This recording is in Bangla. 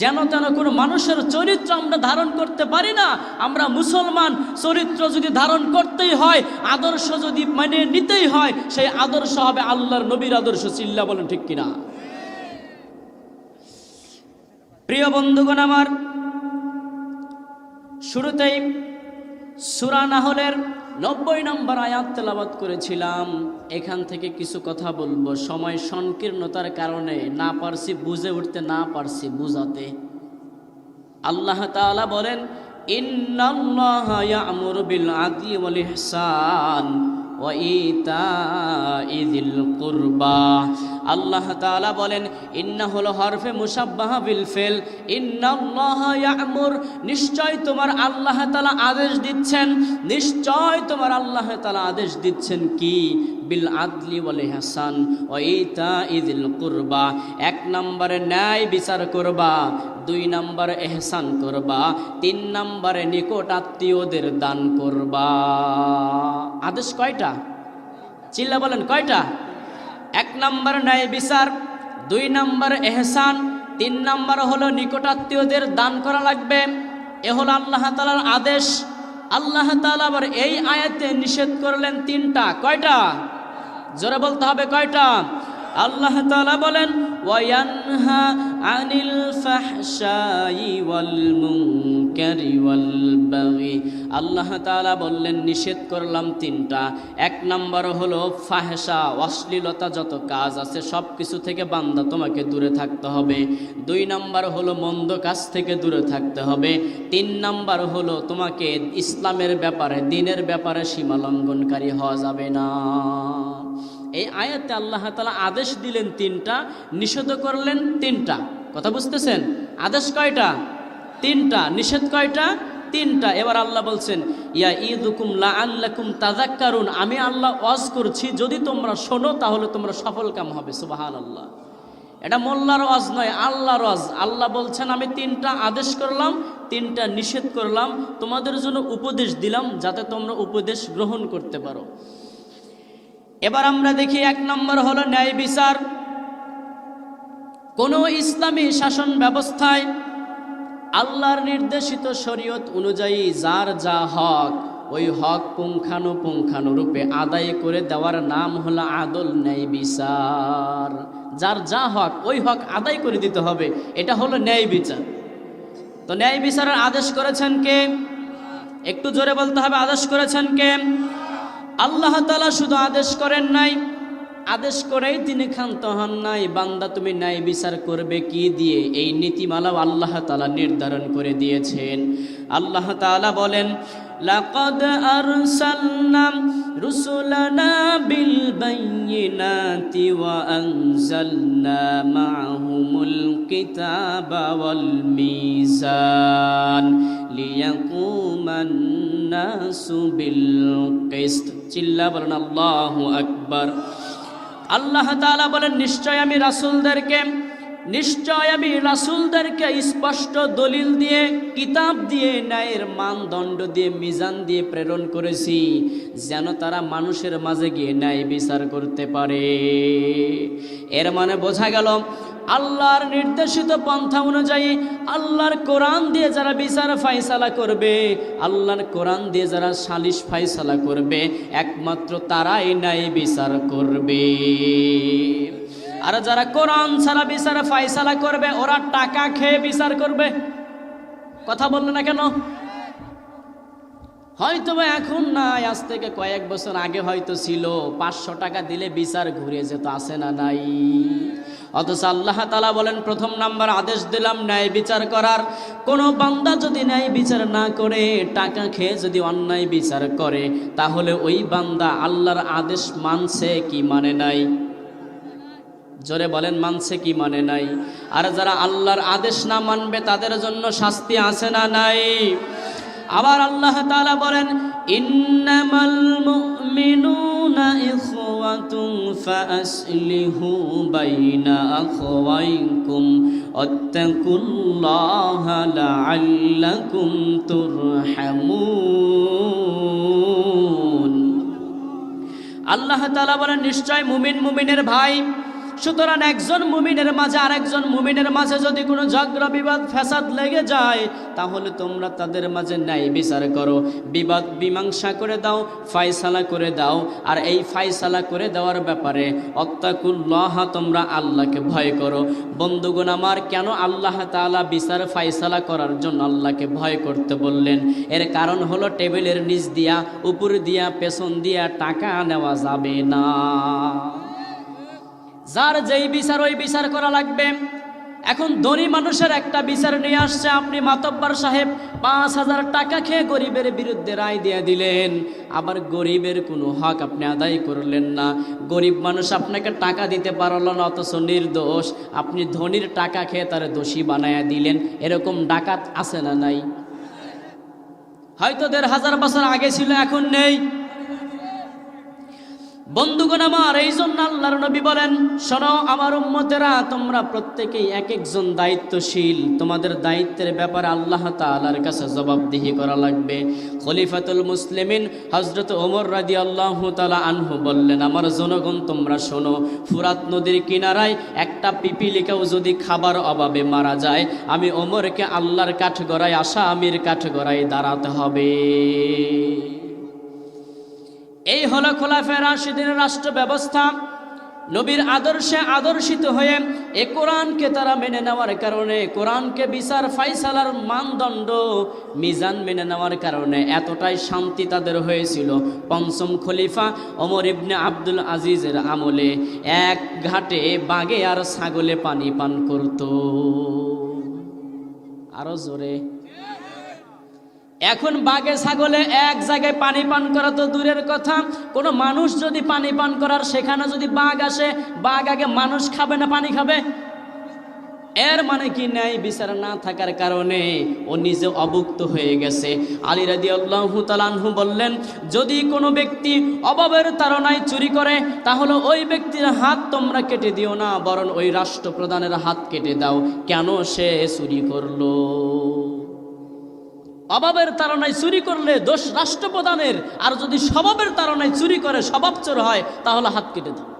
যেন তেন কোনো মানুষের চরিত্র আমরা ধারণ করতে পারি না। আমরা মুসলমান, চরিত্র যদি ধারণ করতেই হয়, আদর্শ যদি মানে নিতেই হয়, সেই আদর্শ হবে আল্লাহর নবীর আদর্শ, চিল্লা বলেন ঠিক কিনা? প্রিয় বন্ধুগণ আমার, শুরুতেই সুরা নাহলের নব্বই নম্বর আয়াত তেলাবাত করেছিলাম। এখান থেকে কিছু কথা বলব। সময় সংকীর্ণতার কারণে না পারছি বুঝে উঠতে, না পারছি বুঝাতে। আল্লাহ তাআলা বলেন, ইন্নাল্লাহা আল্লাহ তাআলা বলেন ইন্না হলো হরফে মুসাব্বাহা বিল ফিল। ইন্নাল্লাহা ইয়ামুর। নিশ্চয় তোমার আল্লাহ তালা আদেশ দিচ্ছেন। নিশ্চয় তোমার আল্লাহ তালা আদেশ দিচ্ছেন কি? বিল আদলি বলে ইহসান। ও ইতা যিল কুরবা। এক নম্বরে ন্যায় বিচার করবা। দুই নম্বর এহসান করবা। তিন নম্বরে নিকট আত্মীয়দের দান করবা। আদেশ কয়টা? চিল্লা বলেন, কয়টা? এক নম্বর ন্যায় বিচার, দুই নম্বর এহসান, তিন নম্বর হলো নিকটাত্মীয়দের দান করা লাগবে। এ হলো আল্লাহ তালার আদেশ। আল্লাহ তালা আবার এই আয়াতে নিষেধ করলেন তিনটা। কয়টা? জোরে বলতে হবে কয়টা? আল্লাহ তাআলা বলেন, ওয়ায়ানহা আনিল ওয়াল আল্লাহ তাআলা বললেন, নিষেধ করলাম তিনটা। এক নাম্বার হলো ফাহশা, অশ্লীলতা যত কাজ আছে সব কিছু থেকে বান্দা তোমাকে দূরে থাকতে হবে। দুই নাম্বার হলো মন্দ কাজ থেকে দূরে থাকতে হবে। তিন নাম্বার হলো তোমাকে ইসলামের ব্যাপারে, দিনের ব্যাপারে সীমা লঙ্ঘনকারী হওয়া যাবে না। এই আয়াতে আল্লাহ তালা আদেশ দিলেন তিনটা, নিষেধ করলেন তিনটা। কথা বুঝতেছেন? আদেশ কয়টা? তিনটা। নিষেধ কয়টা? তিনটা। এবার আল্লাহ বলছেন, ইয়া ঈদুকুম লা আল্লাকুম তাজাক্কারুন আমি আল্লাহ ওয়াজ করছি, যদি তোমরা শোনো, তাহলে তোমরা সফল কাম হবে। সুবাহান আল্লাহ এটা মোল্লার ওয়াজ নয়, আল্লাহর ওয়াজ। আল্লাহ বলছেন, আমি তিনটা আদেশ করলাম, তিনটা নিষেধ করলাম। তোমাদের জন্য উপদেশ দিলাম, যাতে তোমরা উপদেশ গ্রহণ করতে পারো। এবার আমরা দেখি এক নম্বর হলো ন্যায় বিচার। কোন ইসলামী শাসন ব্যবস্থায় আল্লাহর নির্দেশিত শরীয়ত অনুযায়ী যার যা হক, ওই হক পুঙ্খানু রূপে আদায় করে দেওয়ার নাম হলো আদল ন্যায় বিচার। যার যা হক, ওই হক আদায় করে দিতে হবে, এটা হলো ন্যায় বিচার। তো ন্যায় বিচারের আদেশ করেছেন কে? একটু জোরে বলতে হবে, আদেশ করেছেন কে? আল্লাহ তালা শুধু আদেশ করেন নাই। আদেশ করেই তিনি ক্ষান্ত হন নাই। বান্দা তুমি ন্যায় বিচার করবে কি দিয়ে? এই নীতিমালাও আল্লাহ তালা নির্ধারণ করে দিয়েছেন। আল্লাহ তালা বলেন, লাকদ আর রুসুলানা বিল বাইয়িনাতি ওয়া আনজালনা মাআহুমুল কিতাবা ওয়াল মিজান লিয়াকুমান নাসু বিল কিসত। চিল্লা বলেন, আল্লাহু আকবার। আল্লাহ তাআলা বলেন, নিশ্চয় আমি রাসূলদেরকে নিশ্চয় আমি রাসূলদেরকে স্পষ্ট দলিল দিয়ে, কিতাব দিয়ে, ন্যায়ের মানদণ্ড দিয়ে, মিজান দিয়ে প্রেরণ করেছি, যেন তারা মানুষের মাঝে গিয়ে ন্যায় বিচার করতে পারে। এর মানে বোঝা গেল, আল্লাহর নির্দেশিত পন্থা অনুযায়ী আল্লাহর কোরআন দিয়ে যারা বিচার ফাইসালা করবে, আল্লাহর কোরআন দিয়ে যারা সালিশ ফাইসালা করবে, একমাত্র তারাই ন্যায় বিচার করবে। আর যারা কোরআন ছাড়া বিচার ফাইসালা করবে, ওরা টাকা খেয়ে বিচার করবে। কথা বলল না কেন? হয়তো এখন নাই, আজ থেকে কয়েক বছর আগে হয়তো ছিল। পাঁচশো টাকা দিলে বিচার ঘুরে যেত আসে না নাই? অথচ আল্লাহ তালা বলেন, প্রথম নাম্বার আদেশ দিলাম, ন্যায় বিচার করার। কোনো বান্দা যদি ন্যায় বিচার না করে, টাকা খেয়ে যদি অন্যায় বিচার করে, তাহলে ওই বান্দা আল্লাহর আদেশ মানছে কি মানে নাই? জোরে বলেন, মানছে কি মানে নাই? আর যারা আল্লাহর আদেশ না মানবে, তাদের জন্য শাস্তি আছে না নাই? আবার আল্লাহ তাআলা বলেন, ইন্নামাল মুমিনুনা ইখওয়াতুন ফাসলিহু বাইনা আখওয়াইকুম ওয়াত্তাকুল্লাহা লাআল্লাকুম তুরহামুন. আল্লাহ তাআলা বলেন, নিশ্চয় মুমিন মুমিনের ভাই সুতরাং একজন মুমিনের মাঝে আরেকজন মুমিনের মাঝে যদি কোনো ঝগড়া, বিবাদ, ফ্যাসাদ লেগে যায়, তাহলে তোমরা তাদের মাঝে ন্যায় বিচার করো। বিবাদ মীমাংসা করে দাও, ফায়সালা করে দাও। আর এই ফায়সালা করে দেওয়ার ব্যাপারে অত্যাকুল্লাহ তোমরা আল্লাহকে ভয় করো। বন্ধুগণ আমার, কেন আল্লাহ তাআলা বিচার, ফায়সালা করার জন্য আল্লাহকে ভয় করতে বললেন? এর কারণ হলো টেবিলের নিচ দিয়া, উপর দিয়া, পেছন দিয়া টাকা নেওয়া যাবে না। যার যেই বিচার, ওই বিচার করা লাগবে। এখন ধনী মানুষের একটা বিচার নিয়ে আসছে। আপনি মাতব্বর সাহেব পাঁচ হাজার টাকা খেয়ে গরিবের বিরুদ্ধে রায় দিয়ে দিলেন। আবার গরিবের কোনো হক আপনি আদায় করলেন না। গরিব মানুষ আপনাকে টাকা দিতে পারল না, অথচ নির্দোষ। আপনি ধনির টাকা খেয়ে তার দোষী বানায়া দিলেন। এরকম ডাকাত আছে না নাই? হয়তো দেড় হাজার বছর আগে ছিল, এখন নেই। বন্ধুগণ আমার এই জন্য আল্লাহর নবী বলেন, শোনো আমার উম্মতেরা, তোমরা প্রত্যেকেই এক একজন দায়িত্বশীল। তোমাদের দায়িত্বের ব্যাপারে আল্লাহ তাআলার কাছে জবাবদিহি করা লাগবে। খলিফাতুল মুসলিমিন হজরত ওমর রাদি আল্লাহ তালা আনহু বললেন, আমার জনগণ, তোমরা শোনো, ফুরাত নদীর কিনারায় একটা পিপিলিকাও যদি খাবার অভাবে মারা যায়, আমি ওমরকে আল্লাহর কাঠগড়ায় আশা আমির কাঠগড়ায় দাঁড়াতে হবে। এই হলো খোলাফে রাশিদিনের রাষ্ট্র ব্যবস্থা। নবীর আদর্শে আদর্শিত হয়ে এ কোরআনকে তারা মেনে নেওয়ার কারণে, কোরআনকে বিচার ফাইসালার মানদণ্ড, মিজান মেনে নেওয়ার কারণে এতটাই শান্তি তাদের হয়েছিল। পঞ্চম খলিফা ওমর ইবনে আব্দুল আজিজের আমলে এক ঘাটে বাগে আর ছাগলে পানি পান করত। আরও জোরে। এখন বাঘে, ছাগলে এক জায়গায় পানি পান করা তো দূরের কথা। কোনো মানুষ যদি পানি পান করার, সেখানে যদি বাঘ আসে, বাঘ আগে মানুষ খাবে না পানি খাবে? এর মানে কি ন্যায় বিচার না থাকার কারণে ও নিজে অভুক্ত হয়ে গেছে। আলী রাদি আল্লাহ তালানহু বললেন, যদি কোনো ব্যক্তি অভাবের তাড়নায় চুরি করে, তাহলে ওই ব্যক্তির হাত তোমরা কেটে দিও না, বরং ওই রাষ্ট্রপ্রধানের হাত কেটে দাও। কেন সে চুরি করল? অভাবের তারণায় চুরি করলে দোষ রাষ্ট্রপ্রধানের, আর যদি স্বভাবের তারণায় চুরি করে স্বভাব চোর হয়, তাহলে হাত কেটে দাও।